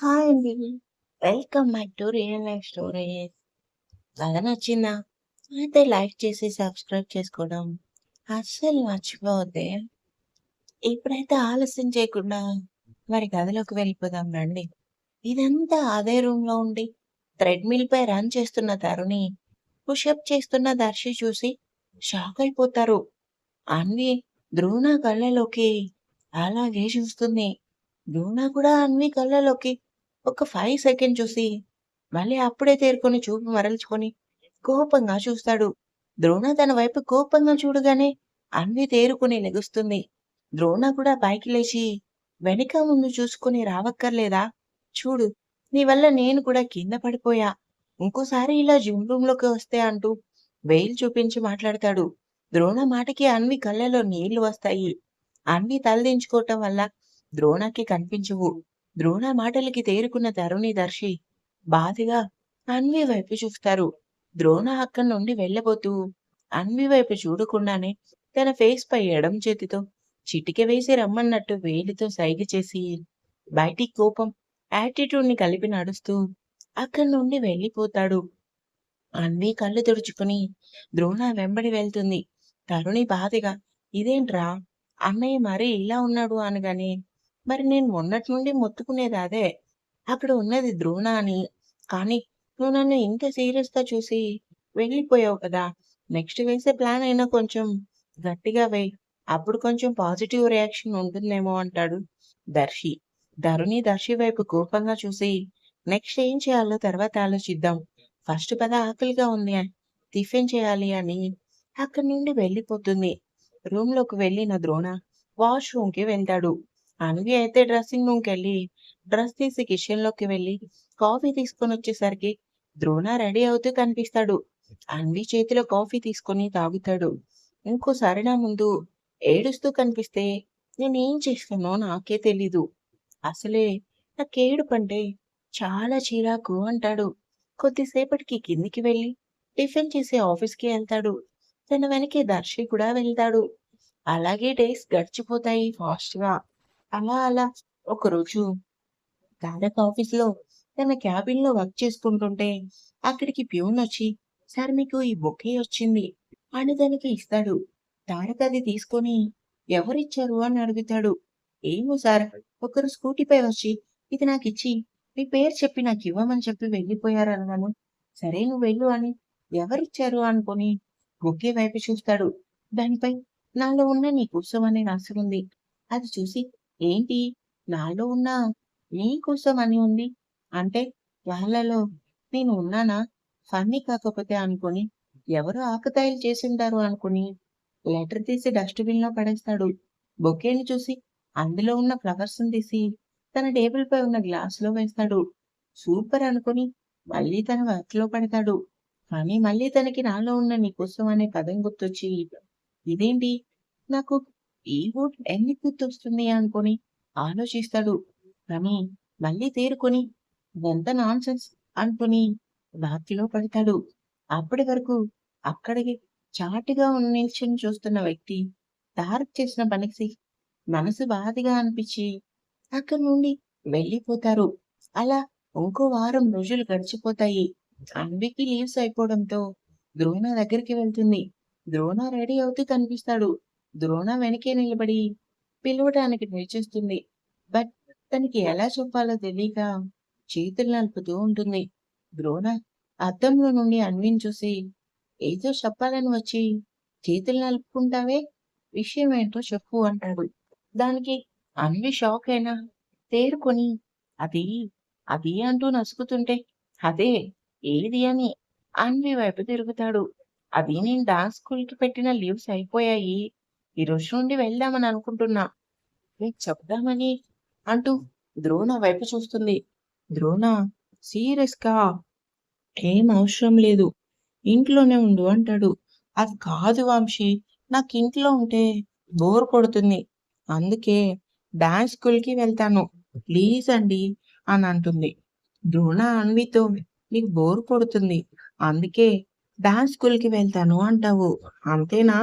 Hi అండి. Welcome my to real life stories. కథ నచ్చిందా? అయితే లైక్ చేసి సబ్స్క్రైబ్ చేసుకోవడం అస్సలు మర్చిపోతే ఇప్పుడైతే ఆలస్యం చేయకుండా మరి కథలోకి వెళ్ళిపోదాం రండి. ఇదంతా అదే రూమ్‌లో ఉండి థ్రెడ్‌మిల్‌పై రన్ చేస్తున్న తరుణి, పుషప్ చేస్తున్న దర్శి చూసి షాక్ అయిపోతారు. అన్వి ద్రోణ కళ్ళలోకి అలాగే చూస్తుంది. ద్రోణ కూడా అన్వి కళ్ళలోకి ఒక ఫైవ్ సెకండ్ చూసి, మళ్ళీ అప్పుడే తేరుకొని చూపు మరల్చుకొని కోపంగా చూస్తాడు. ద్రోణ తన వైపు కోపంగా చూడగానే అన్వి తేరుకుని లెగుస్తుంది. ద్రోణ కూడా పైకి లేచి, వెనక ముందు చూసుకుని రావక్కర్లేదా? చూడు, నీ వల్ల నేను కూడా కింద పడిపోయా. ఇంకోసారి ఇలా జిమ్ రూమ్‌లోకి వస్తే అంటూ వేలు చూపించి మాట్లాడతాడు. ద్రోణ మాటకి అన్వి కళ్ళలో నీళ్ళు వస్తాయి. అన్వి తలదించుకోవటం వల్ల ద్రోణకి కనిపించవు. ద్రోణ మాటలకి తేరుకున్న తరుణి, దర్శి బాధగా అన్వి వైపు చూస్తారు. ద్రోణ అక్కడి నుండి వెళ్ళబోతూ అన్వి వైపు చూడకుండానే తన ఫేస్ పై ఎడమ చేతితో చిటిక వేసి రమ్మన్నట్టు వేలితో సైగ చేసి బయటికి కోపం, యాటిట్యూడ్‌ని కలిపి నడుస్తూ అక్కడి నుండి వెళ్ళిపోతాడు. అన్వి కళ్ళు తుడుచుకుని ద్రోణ వెంబడి వెళ్తుంది. తరుణి బాధగా ఇదేంట్రా అన్నయ్య మరీ ఇలా ఉన్నాడు అనగానే మరి నేను మొన్నటి నుండి మొత్తుకునేది అదే. అక్కడ ఉన్నది ద్రోణ అని. కానీ నువ్వు నన్ను ఇంత సీరియస్‌గా చూసి వెళ్ళిపోయావు కదా! నెక్స్ట్ వేసే ప్లాన్ అయినా కొంచెం గట్టిగా వేయి అప్పుడు కొంచెం పాజిటివ్ రియాక్షన్ ఉంటుందేమో అంటాడు దర్శి. తరుణి దర్శి వైపు కోపంగా చూసి నెక్స్ట్ ఏం చేయాలో తర్వాత ఆలోచిద్దాం. ఫస్ట్ పద ఆకలిగా ఉంది. టిఫిన్ చేయాలి అని అక్కడి నుండి వెళ్ళిపోతుంది. రూమ్‌లోకి వెళ్ళిన ద్రోణ వాష్‌రూమ్‌కి వెళ్తాడు. అన్వి అయితే డ్రెస్సింగ్ రూమ్‌కెళ్ళి డ్రెస్ తీసి కిచెన్‌లోకి వెళ్ళి కాఫీ తీసుకొని వచ్చేసరికి ద్రోణ రెడీ అవుతూ కనిపిస్తాడు. అన్వి చేతిలో కాఫీ తీసుకొని తాగుతాడు. ఇంకోసారి నా ముందు ఏడుస్తూ కనిపిస్తే నేనేం చేస్తానో నాకే తెలీదు. అసలే నాకేడుపంటే చాలా చిరాకు అంటాడు. కొద్దిసేపటికి కిందికి వెళ్ళి టిఫిన్ చేసి ఆఫీస్‌కి వెళ్తాడు తన వెనకే దర్శి కూడా వెళ్తాడు. అలాగే డేస్ గడిచిపోతాయి ఫాస్ట్‌గా. అలా అలా ఒకరోజు తారక్ ఆఫీస్‌లో తన క్యాబిన్‌లో వర్క్ చేసుకుంటుంటే అక్కడికి ప్యూన్ వచ్చి సార్ మీకు ఈ బొకే వచ్చింది అని తనకి ఇస్తాడు. తారక్ అది తీసుకొని ఎవరిచ్చారు అని అడుగుతాడు. ఏమో సార్ ఒకరు స్కూటీపై వచ్చి ఇది నాకిచ్చి మీ పేరు చెప్పి నాకు ఇవ్వమని చెప్పి వెళ్ళిపోయారు అన్నాను. సరే నువ్వు వెళ్ళు అని ఎవరిచ్చారు అనుకొని బొకే వైపు చూస్తాడు. దానిపై నాలో ఉన్న నీ కోసం అని రాసి ఉంది. అది చూసి ఏంటి నాలో ఉన్న నీకోసం అని ఉంది. అంటే వాళ్ళలో నేను ఉన్నానా? ఫన్నీ కాకపోతే అనుకొని ఎవరో ఆకతాయిలు చేసింటారు అనుకుని లెటర్ తీసి డస్ట్‌బిన్‌లో పడేస్తాడు. బొకేని చూసి అందులో ఉన్న ఫ్లవర్స్‌ని తీసి తన టేబుల్ పై ఉన్న గ్లాస్‌లో వేస్తాడు. సూపర్ అనుకుని మళ్ళీ తన వర్క్‌లో పడతాడు. కానీ మళ్ళీ తనకి నాలో ఉన్న నీ కోసం అనే పదం గుర్తొచ్చి ఇదేంటి నాకు ఈ ఓటు ఎందుకు గుర్తొస్తుంది అనుకొని ఆలోచిస్తాడు. కానీ మళ్ళీ తేరుకొని ఎంత నాన్‌సెన్స్ అనుకుని రాత్రిలో పడతాడు. అప్పటి వరకు అక్కడికి చాటుగా నిల్చొని చూస్తున్న వ్యక్తి తారక్ చేసిన పనికి మనసు బాధగా అనిపించి అక్కడి నుండి వెళ్ళిపోతారు. అలా ఇంకో వారం రోజులు గడిచిపోతాయి. అన్వికి లీవ్స్ అయిపోవడంతో ద్రోణ దగ్గరికి వెళ్తుంది. ద్రోణ రెడీ అవుతూ కనిపిస్తాడు. ద్రోణ వెనకే నిలబడి పిలవటానికి నిలిచేస్తుంది బట్ తనకి ఎలా చెప్పాలో తెలియక చేతులు నలుపుతూ ఉంటుంది. ద్రోణ అద్దంలో నుండి అన్విని చూసి ఏదో చెప్పాలని వచ్చి చేతులు నలుపుకుంటావే విషయం ఏంటో చెప్పు అంటాడు. దానికి అన్వి షాక్ అయినా తేరుకొని అది అది అంటూ నసుకుతుంటే అదే ఏది అని అన్వి వైపు తిరుగుతాడు. అది నేను డాన్స్ స్కూల్‌కి పెట్టిన లీవ్స్ అయిపోయాయి. ఈ రోజు నుండి వెళ్దామని అనుకుంటున్నా. చెప్దామని అంటూ ద్రోణ వైపు చూస్తుంది. ద్రోణ సీరియస్‌గా ఏం అవసరం లేదు. ఇంట్లోనే ఉండు అంటాడు. అది కాదు వంశీ నాకు ఇంట్లో ఉంటే బోర్ కొడుతుంది. అందుకే డాన్స్ స్కూల్‌కి వెళ్తాను. ప్లీజ్ అండి అని అంటుంది. ద్రోణ అన్వితో నీకు బోర్ కొడుతుంది. అందుకే డాన్స్ స్కూల్‌కి వెళ్తాను అంటావు. అంతేనా?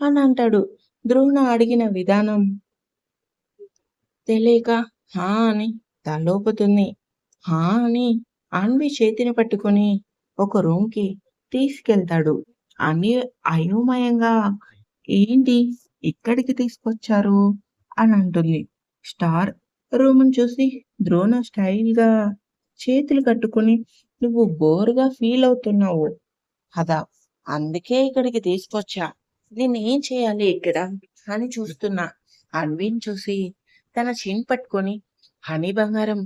అని అంటాడు. ద్రోణ అడిగిన విధానం తెలియక హా అని తలోపుతుంది హా అని అన్వి చేతిని పట్టుకొని ఒక రూమ్‌కి తీసుకెళ్తాడు. అన్ని అయోమయంగా ఏంటి ఇక్కడికి తీసుకొచ్చారు అని అంటుంది. స్టార్ రూమ్‌ని చూసి ద్రోణ స్టైల్‌గా చేతులు కట్టుకొని నువ్వు బోర్‌గా ఫీల్ అవుతున్నావు కదా! అందుకే ఇక్కడికి తీసుకొచ్చా. నేను ఏం చేయాలి ఇక్కడ అని చూస్తున్నా. అన్విని చూసి తన చిన్ పట్టుకొని హనీ బంగారం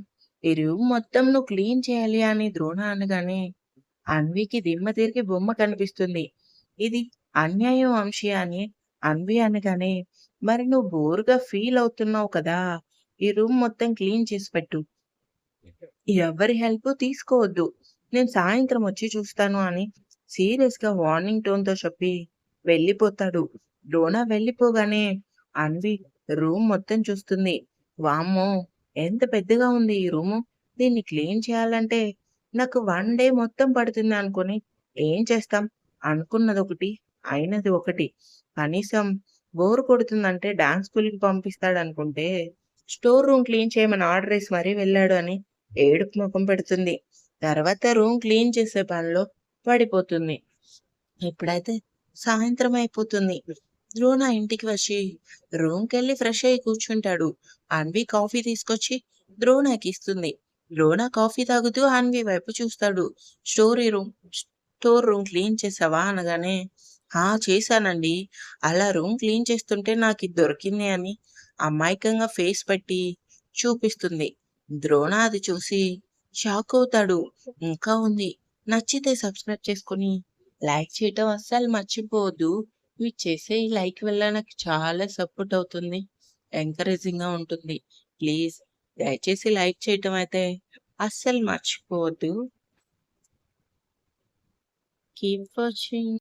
ఈ రూమ్ మొత్తం నువ్వు క్లీన్ చేయాలి అని ద్రోణ అనగానే అన్వికి దిమ్మ తిరిగి బొమ్మ కనిపిస్తుంది. ఇది అన్యాయం వంశీ అని అన్వి అనగానే మరి నువ్వు బోర్‌గా ఫీల్ అవుతున్నావు కదా! ఈ రూమ్ మొత్తం క్లీన్ చేసి పెట్టు. ఎవ్వరి హెల్ప్ తీసుకోవద్దు. నేను సాయంత్రం వచ్చి చూస్తాను అని సీరియస్‌గా వార్నింగ్ టోన్‌తో చెప్పి వెళ్ళిపోతాడు. డోనా వెళ్ళిపోగానే అన్వి రూమ్ మొత్తం చూస్తుంది. వామ్మో! ఎంత పెద్దగా ఉంది ఈ రూము. దీన్ని క్లీన్ చేయాలంటే నాకు వన్ డే మొత్తం పడుతుంది అనుకుని ఏం చేస్తాం? అనుకున్నది ఒకటి అయినది ఒకటి. కనీసం బోర్ కొడుతుందంటే డాన్స్ స్కూల్‌కి పంపిస్తాడు అనుకుంటే స్టోర్ రూమ్ క్లీన్ చేయమని ఆర్డర్ వేసి మరీ వెళ్ళాడు అని ఏడుపు మొఖం పెడుతుంది. తర్వాత రూమ్ క్లీన్ చేసే పనిలో పడిపోతుంది. ఇప్పుడైతే సాయంత్రం అయిపోతుంది. ద్రోణ ఇంటికి వచ్చి రూమ్‌కెళ్ళి ఫ్రెష్ అయ్యి కూర్చుంటాడు. అన్వి కాఫీ తీసుకొచ్చి ద్రోణకి ఇస్తుంది. ద్రోణ కాఫీ తాగుతూ అన్వి వైపు చూస్తాడు. Story room store room clean చేసావా అనగానే ఆ! చేశానండి. అలా రూమ్ క్లీన్ చేస్తుంటే నాకు ఇది దొరికింది అని అమాయకంగా ఫేస్ పెట్టి చూపిస్తుంది. ద్రోణ అది చూసి షాక్ అవుతాడు. ఇంకా ఉంది. నచ్చితే సబ్స్క్రైబ్ చేసుకొని లైక్ చేయటం అస్సలు మర్చిపోవద్దు. మీరు చేసే ఈ లైక్ వల్ల నాకు చాలా సపోర్ట్ అవుతుంది. ఎంకరేజింగ్‌గా ఉంటుంది. ప్లీజ్ దయచేసి లైక్ చేయటం అయితే అస్సలు మర్చిపోవద్దు. Keep watching.